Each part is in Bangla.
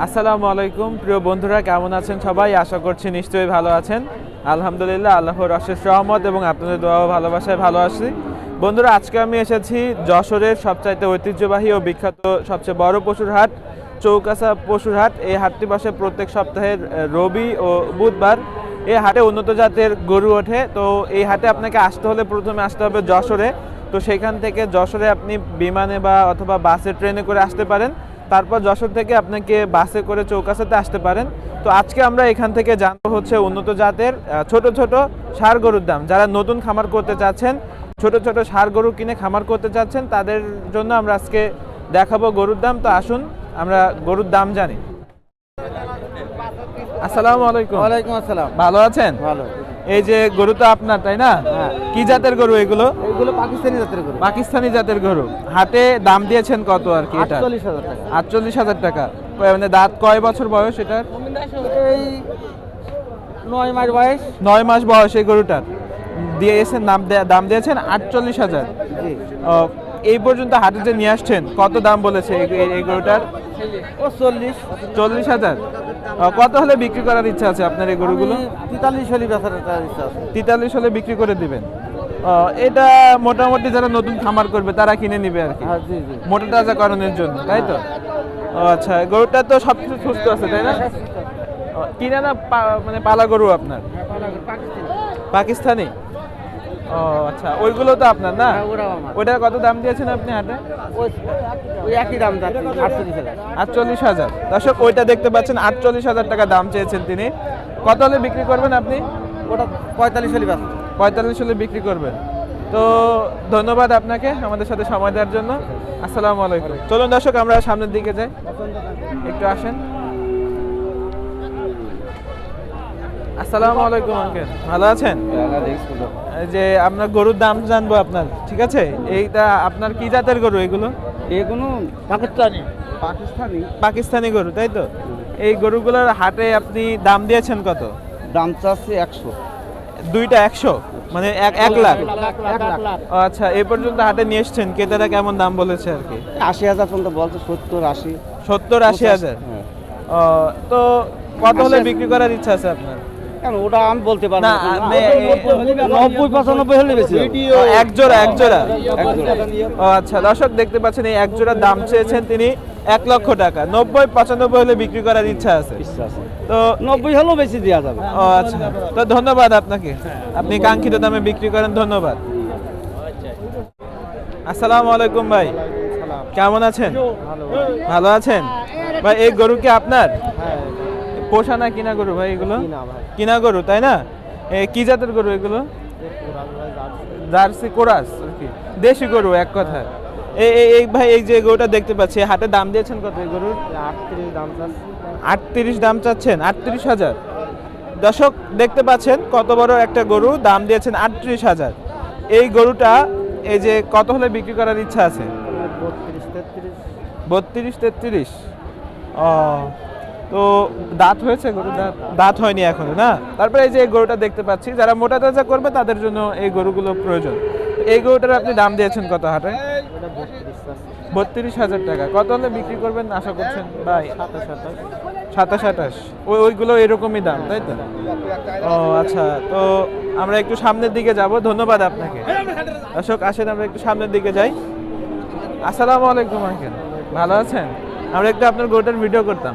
আসসালামু আলাইকুম। প্রিয় বন্ধুরা, কেমন আছেন সবাই? আশা করছি নিশ্চয়ই ভালো আছেন। আলহামদুলিল্লাহ, আল্লাহর অশেষ রহমত এবং আপনাদের দোয়া ভালোবাসায় ভালো আছি। বন্ধুরা, আজকে আমি এসেছি যশোরের সবচাইতে ঐতিহ্যবাহী ও বিখ্যাত, সবচেয়ে বড় পশুর হাট, চৌকাছা পশুর হাট। এই হাটটি বসে প্রত্যেক সপ্তাহের রবি ও বুধবার। এই হাটে উন্নত জাতের গরু ওঠে। তো এই হাটে আপনাকে আসতে হলে প্রথমে আসতে হবে যশোরে। তো সেখান থেকে যশোরে আপনি বিমানে বা অথবা বাসে, ট্রেনে করে আসতে পারেন। তারপর যশোর থেকে আপনাকে বাসে করে চৌকাছাতে আসতে পারেন। তো আজকে আমরা এখান থেকে জানব হচ্ছে উন্নত জাতের ছোট ছোট ষাঁড় গরুর দাম। যারা নতুন খামার করতে চাচ্ছেন ছোট ছোট ষাঁড় গরু কিনে খামার করতে চাচ্ছেন তাদের জন্য আমরা আজকে দেখাবো গরুর দাম। তো আসুন আমরা গরুর দাম জানি। আসসালামু আলাইকুম। ওয়ালাইকুম আসসালাম। ভালো আছেন? ভালো। এই যে গরু তো আপনার তাই না? হ্যাঁ। কি জাতের গরু এগুলো? এইগুলো পাকিস্তানি জাতের গরু। পাকিস্তানি জাতের গরু। হাটে দাম দিয়েছেন কত আর কি এটা আটচল্লিশ হাজার টাকা। আটচল্লিশ হাজার টাকা। মানে দাঁত কয় বছর বয়স এটার? এই মাস বয়স। মাস বয়স এই গরুটার। দিয়েছেন দাম দাম দিয়েছেন জি। এই পর্যন্ত হাটে যে নিয়ে আসছেন কত দাম বলেছে এই- গরুটার? ও চল্লিশ। চল্লিশ হাজার। কত হলে বিক্রি করার ইচ্ছা আছে আপনার এই গরুগুলো? তেতাল্লিশ হলি বেচার ইচ্ছা আছে। তেতাল্লিশ হলে বিক্রি করে দিবেন। এটা মোটামুটি যারা নতুন খামার করবে তারা কিনে নিবে আর কি। হ্যাঁ মোটা তাজা করানোর জন্য তাই তো? আচ্ছা গরুটা তো সব কিছু সুস্থ আছে তাই না? কিনা না মানে পালা গরু আপনার? পাকিস্তানি। ও আচ্ছা ওইগুলো তো আপনার না? হ্যাঁ, ওইটার কত দাম দিয়েছেন আপনি হাটে? ওই একই দাম আটচল্লিশ হাজার। দর্শক ওইটা দেখতে পাচ্ছেন আটচল্লিশ হাজার টাকা দাম চেয়েছেন তিনি। কত হলে বিক্রি করবেন আপনি? ওটা পঁয়তাল্লিশ হলি পঁয়তাল্লিশ হলে বিক্রি করবেন তো ধন্যবাদ আপনাকে আমাদের সাথে সময় দেওয়ার জন্য। আসসালামু আলাইকুম। চলুন দর্শক আমরা সামনের দিকে যাই। একটু আসেন। আসসালামু আলাইকুম আঙ্কেল। ভালো আছেন? এই যে আমরা গরুর দাম জানব আপনার ঠিক আছে? এইটা আপনার কি জাতের গরু এগুলো? এগুলো পাকিস্তানি। পাকিস্তানি। পাকিস্তানি গরু তাই তো? এই গরুগুলোর হাটে আপনি দাম দিয়েছেন কত? দাম চাচ্ছে একশো। দুইটা একশো? মানে এক এক লাখ? আচ্ছা এ পর্যন্ত হাটে নিয়ে এসছেন ক্রেতারা কেমন দাম বলেছে আর কি? আশি হাজার পর্যন্ত বলছে সত্তর আশি। সত্তর আশি হাজার? হ্যাঁ। ও, তো কত হলে বিক্রি করার ইচ্ছা আছে আপনার? কেন ওটা আমি বলতে পারব না, না। আমি- নব্বই পঁচানব্বই হলে বেশি এক জোড়া এক জোড়া। এক জোড়া। আচ্ছা দর্শক দেখতে পাচ্ছেন এই এক জোড়া দাম চেয়েছেন তিনি। এক লক্ষ টাকা। নব্বই পঁচানব্বই হলে বিক্রি করার ইচ্ছা আছে? তো নব্বই হলেও বেশি দেওয়া যাবে। ও আচ্ছা। তো ধন্যবাদ আপনাকে। আপনি কাঙ্ক্ষিত দামে বিক্রি করেন ধন্যবাদ। আসসালামু আলাইকুম ভাই। কেমন আছেন? ভালো আছেন? ভাই এই গরু কি আপনার? পোষা না কিনা গরু ভাই এগুলো? কিনা গরু তাই না? কি জাতের গরু এগুলো? জার্সি। কোরাস আর কি। দেশি গরু এক কথা এই এই- এই ভাই এই যে গরুটা দেখতে পাচ্ছি হাতে দাম দিয়েছেন কত? এই গরুর আটত্রিশ দাম আটত্রিশ দাম চাচ্ছেন আটত্রিশ হাজার। দর্শক দেখতে পাচ্ছেন কত বড় একটা গরু দাম দিয়েছেন আটত্রিশ হাজার। এই গরুটা এই যে কত হলে বিক্রি করার ইচ্ছা আছে? বত্রিশ তেত্রিশ। বত্রিশ তেত্রিশ। ও তো দাঁত হয়েছে গরুর দাঁত? দাঁত হয়নি এখনও না? তারপরে এই যে এই গরুটা দেখতে পাচ্ছি যারা মোটা তাজা করবে তাদের জন্য এই গরুগুলো প্রয়োজন। এই গরুটার আপনি দাম দিয়েছেন কত হাটে? বত্রিশ হাজার টাকা। কত হলে বিক্রি করবেন আশা করছেন? ভাই সাতাশ আঠাশ। ওই ওইগুলো এরকমই দাম তাই তো? ও আচ্ছা তো আমরা একটু সামনের দিকে যাব। ধন্যবাদ আপনাকে। দর্শক আসেন আমরা একটু সামনের দিকে যাই। আসসালামু আলাইকুম আঙ্কেল। ভালো আছেন? আমরা একটু আপনার গরুটার ভিডিও করতাম।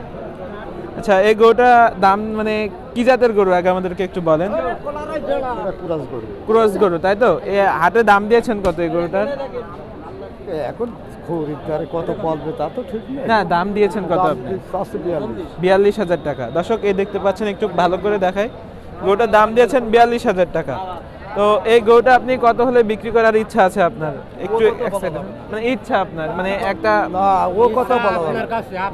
আচ্ছা এই গরুটা দাম মানে কি জাতের গরু? আগে আমাদেরকে একটু বলেন। ক্রস গরু তাই তো? এ হাটে দাম দিয়েছেন কত এই গরুটার? এখন খরিদ্দারে কত পালবে তা তো ঠিক নেই। না দাম দিয়েছেন কত আপনি? বিয়াল্লিশ। বিয়াল্লিশ হাজার টাকা। দর্শক এই দেখতে পাচ্ছেন একটু ভালো করে দেখায় গরুটার দাম দিয়েছেন বিয়াল্লিশ হাজার টাকা। তো এই গরুটা আপনি কত হলে বিক্রি করার ইচ্ছা আছে আপনার? একটু মানে ইচ্ছা আপনার মানে একটা ও কত বলা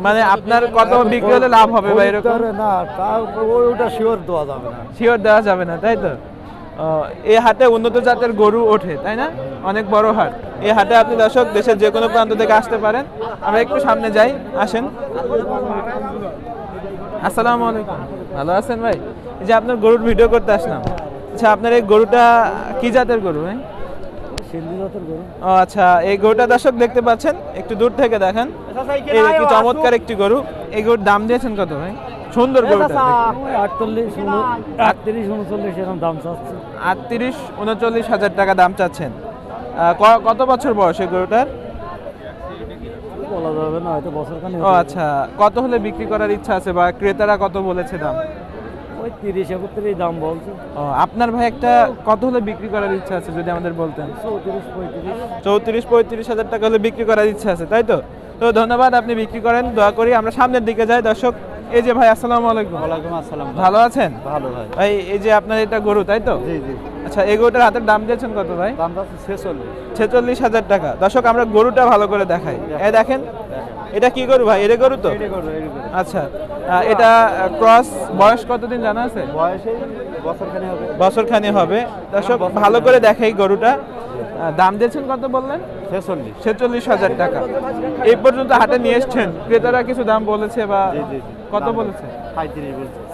মানে আপনার কত বিক্রি হলে লাভ হবে বা এরকম? না তা ওটা শিওর দেওয়া যাবে না। শিওর দেওয়া যাবে না তাই তো? এই হাটে উন্নত জাতের গরু ওঠে তাই না? অনেক বড় হাট। এই হাটে আপনি দর্শক দেশের যে কোনো প্রান্ত থেকে আসতে পারেন। আমরা একটু সামনে যাই আসেন। আসসালামু আলাইকুম। ভালো আছেন ভাই? এই যে আপনার গরুর ভিডিও করতে আসলাম। আচ্ছা আপনার এই গরুটা কি জাতের গরু ভাই? ও আচ্ছা এই গরুটা দর্শক দেখতে পাচ্ছেন একটু দূর থেকে দেখেন। এই কি চমৎকার একটি গরু। এই গরুর দাম দিয়েছেন কত ভাই? সুন্দর গরুটা আটত্রিশ উনচল্লিশ এরকম দাম চাচ্ছে। আটত্রিশ উনচল্লিশ হাজার টাকা দাম চাচ্ছেন। কত বছর বয়স এই গরুটার? বলা যাবে না হয়তো বছর ও আচ্ছা কত হলে বিক্রি করার ইচ্ছা আছে বা ক্রেতারা কত বলেছে দাম? ওই তিরিশ একত্রিশ দাম বলছে। ও আপনার ভাই একটা কত হলে বিক্রি করার ইচ্ছা আছে যদি আমাদের বলতেন? চৌত্রিশ পঁয়ত্রিশ। চৌত্রিশ পঁয়ত্রিশ হাজার টাকা হলে বিক্রি করার ইচ্ছা আছে তাই তো? তো ধন্যবাদ আপনি বিক্রি করেন দোয়া করি। আমরা সামনের দিকে যাই। দর্শক এই যে ভাই আসসালামু আলাইকুম। ওয়ালাইকুম আসসালাম ভালো আছেন? ভালো ভাই। ভাই এই যে আপনার এটা গরু তাই তো? জি জি। আচ্ছা এই গরুটার হাতের দাম দিয়েছেন কত ভাই? দাম ছেচল্লিশ। ছেচল্লিশ হাজার টাকা। দর্শক আমরা গরুটা ভালো করে দেখাই। এই দেখেন এটা কি গরু ভাই? এটা গরু তো? আচ্ছা। এটা ক্রস বয়স কতদিন জানা আছে? বয়সে বছর খানি হবে। বছর খানি হবে। দর্শক ভালো করে দেখাই গরুটা। দাম দিয়েছেন কত বললেন? ছেচল্লিশ। ছেচল্লিশ হাজার টাকা। এই পর্যন্ত হাটে নিয়ে এসছেন। ক্রেতারা কিছু দাম বলেছে বা। কত বলেছে?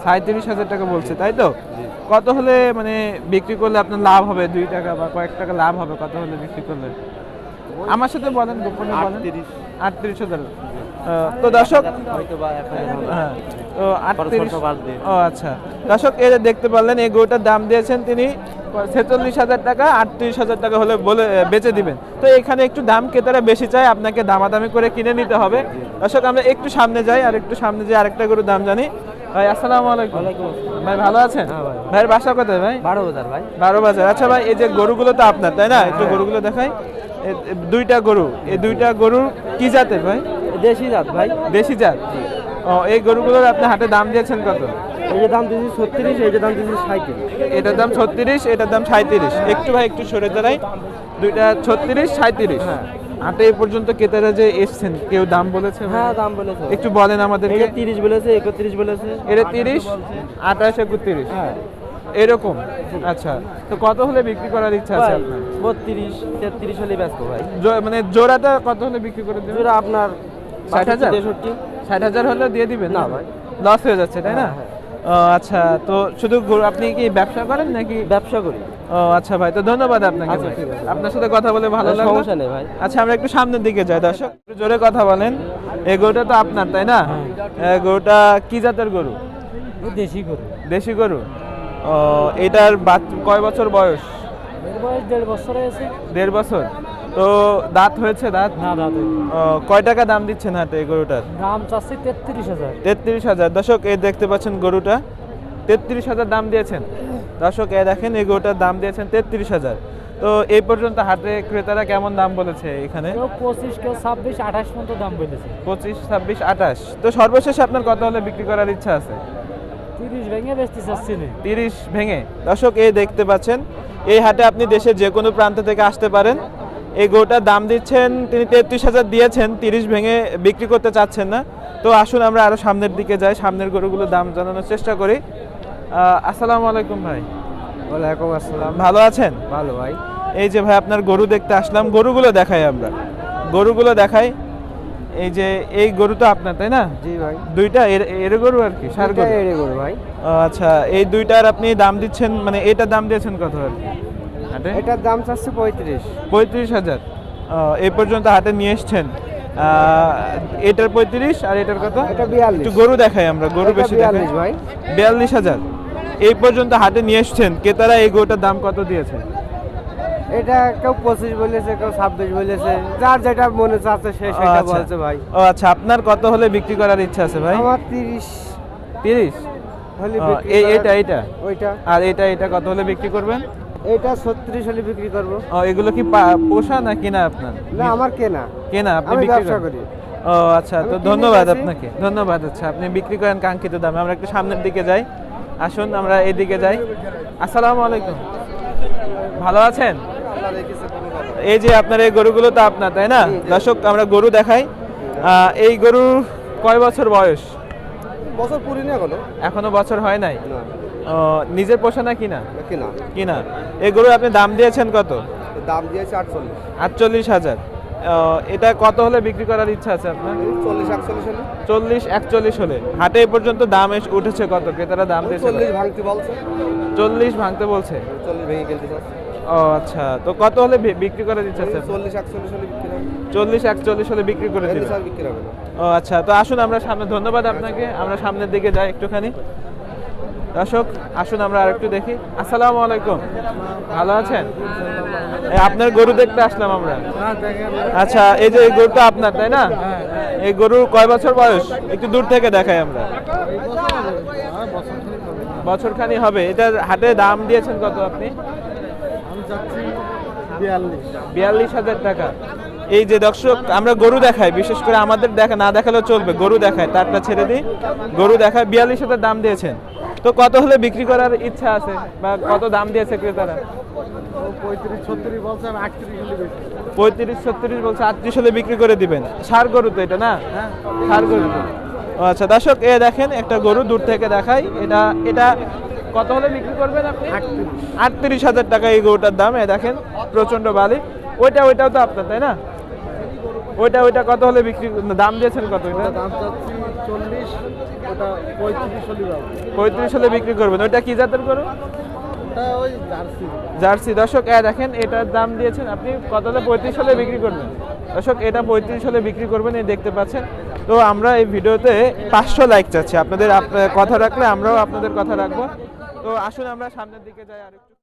সাঁত্রিশ হাজার টাকা বলছে তাই তো? কত হলে মানে বিক্রি করলে আপনার লাভ হবে? দুই টাকা বা কয়েক টাকা লাভ হবে কত হলে বিক্রি করলে? আমার সাথে বলেন গোপনে বলেন। আটত্রিশ হাজার। তো দর্শক। হ্যাঁ। ও আচ্ছা। দর্শক এই যে দেখতে পারলেন এই গরুটার দাম দিয়েছেন তিনি ছেচল্লিশ হাজার টাকা আটত্রিশ হাজার টাকা হলে বলে বেচে দিবেন। তো এখানে একটু দাম ক্রেতারা বেশি চায় আপনাকে দামাদামি করে কিনে নিতে হবে। দর্শক আমরা একটু সামনে যাই আর একটু সামনে যাই আরেকটা গরুর দাম জানি। ভাই আসসালামু আলাইকুম। ভাই ভালো আছেন? হ্যাঁ ভাই। ভাইয়ের বাসা কোথায় ভাই? বারো হাজার ভাই। বারো বাজার। আচ্ছা ভাই এই যে গরুগুলো তো আপনার তাই না? একটু গরুগুলো দেখাই। দুইটা গরু। এই দুইটা গরু কি জাতের ভাই? দেশি জাত ভাই। দেশি জাত। ও এই গরুগুলোর আপনি হাটে দাম দিয়েছেন কত? এই যে দাম দিয়েছি ছত্রিশ এই যে দাম দিয়েছি সাঁত্রিশ এটার দাম ছত্রিশ এটার দাম সাঁত্রিশ একটু ভাই একটু সরে দাঁড়াই। দুইটা ছত্রিশ সাঁত্রিশ হাটে এ পর্যন্ত ক্রেতারা যে এসছেন কেউ দাম বলেছে হ্যাঁ দাম বলেছে। একটু বলেন আমাদেরকে। তিরিশ বলেছে একত্রিশ বলেছে। এটা তিরিশ আঠাশ একত্রিশ। হ্যাঁ। এরকম? আচ্ছা। তো কত হলে বিক্রি করার ইচ্ছা আছে আপনার? বত্রিশ তেত্রিশ হলে ব্যস্ত ভাই। মানে জোড়াটা কত হলে বিক্রি করে দেবেন? জোড়া আপনার ষাট হাজার? তেষট্টি। ষাট হাজার হলে দিয়ে দিবেন? না ভাই। লস হয়ে যাচ্ছে তাই না? হ্যাঁ, ও আচ্ছা। তো শুধু আপনি কি ব্যবসা করেন নাকি? ব্যবসা করি। ও আচ্ছা ভাই। তো ধন্যবাদ আপনাকে আচ্ছা। আপনার সাথে কথা বলে ভালো লাগল। সমস্যা নেই ভাই। আচ্ছা আমরা একটু সামনের দিকে যাই। দর্শক একটু জোরে কথা বলেন। এই গরুটা তো আপনার তাই না? এই গরুটা কি জাতের গরু? দেশি গরু। দেশি গরু। এটার কয় বছর বয়স? বয়স দেড় বছর হয়েছে দেড় বছর। তো দাঁত হয়েছে দাঁত? না ও, কয় টাকা দাম দিচ্ছেন হাটে এই গরুটার? দাম চাচ্ছি তেত্রিশ হাজার। তেত্রিশ হাজার। দর্শক এই দেখতে পাচ্ছেন গরুটা। তেত্রিশ হাজার দাম দিয়েছেন। দর্শক এ দেখেন এই গরুটার দাম দিয়েছেন তেত্রিশ হাজার। তো এই পর্যন্ত হাটে ক্রেতারা কেমন দাম বলেছে এখানে? পঁচিশ কেউ ছাব্বিশ আঠাশ পর্যন্ত দাম বলেছে। পঁচিশ ছাব্বিশ আঠাশ। তো সর্বশেষ আপনার কত হলে বিক্রি করার ইচ্ছা আছে? তিরিশ ভেঙে বেচতে চাচ্ছি তিরিশ ভেঙে। দর্শক এই দেখতে পাচ্ছেন এই হাটে আপনি দেশের যে কোনো প্রান্ত থেকে আসতে পারেন। এই গরুটার দাম দিচ্ছেন তিনি তেত্রিশ হাজার দিয়েছেন তিরিশ ভেঙে বিক্রি করতে চাচ্ছেন না। তো আসুন আমরা আরও সামনের দিকে যাই সামনের গরুগুলোর দাম জানানোর চেষ্টা করি। আসসালামু আলাইকুম ভাই। ওয়ালাইকুম আসসালাম। ভালো আছেন? ভালো ভাই। এই যে ভাই আপনার গরু দেখতে আসলাম গরুগুলো দেখাই আমরা। গরুগুলো দেখাই। এই যে এই গরু তো আপনার তাই না? জি ভাই। দুইটা? এর এর গরু আর কি? সার গরু? এড়ে গরু ভাই। আচ্ছা এই দুইটার আপনি দাম দিচ্ছেন মানে এটার দাম দিয়েছেন কত আর কি? এটার দাম চাচ্ছে পঁয়ত্রিশ। পঁয়ত্রিশ হাজার। এই পর্যন্ত হাটে নিয়ে এসছেন। এটার পঁয়ত্রিশ আর এটার কত? এটা বিয়াল্লিশ। গরু দেখাই আমরা গরু বেশি বিয়াল্লিশ ভাই। বিয়াল্লিশ হাজার। এই পর্যন্ত হাটে নিয়ে এসছেন। ক্রেতারা এই গরুটার দাম কত দিয়েছে? এটা কেউ পঁচিশ বলেছে কেউ ছাব্বিশ বলেছে। যার যেটা মনে চাচ্ছে সে সেটা আচ্ছা। বলছে ভাই। ও আচ্ছা আপনার কত হলে বিক্রি করার ইচ্ছা আছে ভাই? আমার তিরিশ। তিরিশ? হলে ও, বিক্রি এই করার- এইটা এইটা? ওইটা। আর এটা এটা কত হলে বিক্রি করবেন? এটা ছত্রিশ হলে বিক্রি করব। ও এগুলো কি পা- পোষা না কিনা আপনার? না আমার কেনা। কেনা আপনি আমি বিক্রি ব্যবসা করেন? করি। ও আচ্ছা আমি তো কিনে ধন্যবাদ বেচি। আপনাকে ধন্যবাদ আচ্ছা আপনি বিক্রি করেন কাঙ্ক্ষিত দামে। আমরা একটু সামনের দিকে যাই। আসুন আমরা এদিকে যাই। আসসালামু আলাইকুম। ভালো আছেন? এই যে আপনার এই গরুগুলো তো আপনার তাই না? দর্শক আমরা গরু দেখাই। এই গরু কয় বছর বয়স? বছর পুরি না এখনও। এখনও বছর হয় নাই? নিজের পোষা না কিনা? কিনা। কিনা। এই গরু আপনি দাম দিয়েছেন কত? দাম দিয়েছে আটচল্লিশ। আটচল্লিশ হাজার। এটা কত হলে বিক্রি করার ইচ্ছা আছে আপনার? চল্লিশ একচল্লিশ হলে। চল্লিশ একচল্লিশ হলে। হাটে এ পর্যন্ত দাম এস- উঠেছে কত? ক্রেতারা দাম দিয়েছে চল্লিশ ভাঙতে বলছে। চল্লিশ ভাঙতে বলছে। চল্লিশ ভেঙে চাচ্ছে। ও আচ্ছা। তো কত হলে বিক্রি করে দিচ্ছে চল্লিশ একচল্লিশ হলে বিক্রি হবে। চল্লিশ একচল্লিশ হলে বিক্রি করে এর দিবে নিচে বিক্রি হবে ও আচ্ছা। তো আসুন আমরা সামনে ধন্যবাদ আপনাকে। আমরা সামনের দিকে যাই একটুখানি। দর্শক আসুন আমরা আরেকটু দেখি। আসসালামু আলাইকুম। ভালো আছেন? আপনার গরু দেখতে আসলাম আমরা। আচ্ছা এই যে এই গরুটা আপনার তাই না? এই গরু কয় বছর বয়স? একটু দূর থেকে দেখাই আমরা। বছর খানি হবে। এটার হাটে দাম দিয়েছেন কত আপনি? বিয়াল্লিশ হাজার টাকা। এই যে দর্শক আমরা গরু দেখাই বিশেষ করে আমাদের দেখা না দেখালেও চলবে গরু দেখায় তারটা ছেড়ে দিই। গরু দেখায় বিয়াল্লিশ হাজার দাম দিয়েছেন। তো কত হলে বিক্রি করার ইচ্ছা আছে বা কত দাম দিয়েছে ক্রেতারা? পঁয়ত্রিশ ছত্রিশ বলছে আটত্রিশ হলে বিক্রি করে দিবেন। সার গরু তো এটা না? সার গরু। আচ্ছা দর্শক এ দেখেন একটা গরু দূর থেকে দেখাই। এটা এটা কত হলে বিক্রি করবেন আপনি? আটত্রিশ। হাজার টাকা এই গরুটার দাম এ দেখেন প্রচণ্ড বালি। ওইটা ওইটাও তো আপনার তাই না? ওইটা ওইটা কত হলে বিক্রি দাম দিয়েছেন কত ওইটা দাম চাচ্ছি চল্লিশ ওটা পঁয়ত্রিশ হলে পঁয়ত্রিশ হলে বিক্রি করবেন। ওইটা কি জাতের করুন ওই জার্সি। জার্সি। দর্শক এ দেখেন এটার দাম দিয়েছেন আপনি। কত হলে পঁয়ত্রিশ হলে বিক্রি করবেন? দর্শক, এটা পঁয়ত্রিশ হলে বিক্রি করবেন, এই দেখতে পাচ্ছেন। তো আমরা এই ভিডিওতে পাঁচশো লাইক চাচ্ছি। আপনাদের আপ- কথা রাখলে আমরাও আপনাদের কথা রাখব। তো আসুন, আমরা সামনের দিকে যাই আরেকটু।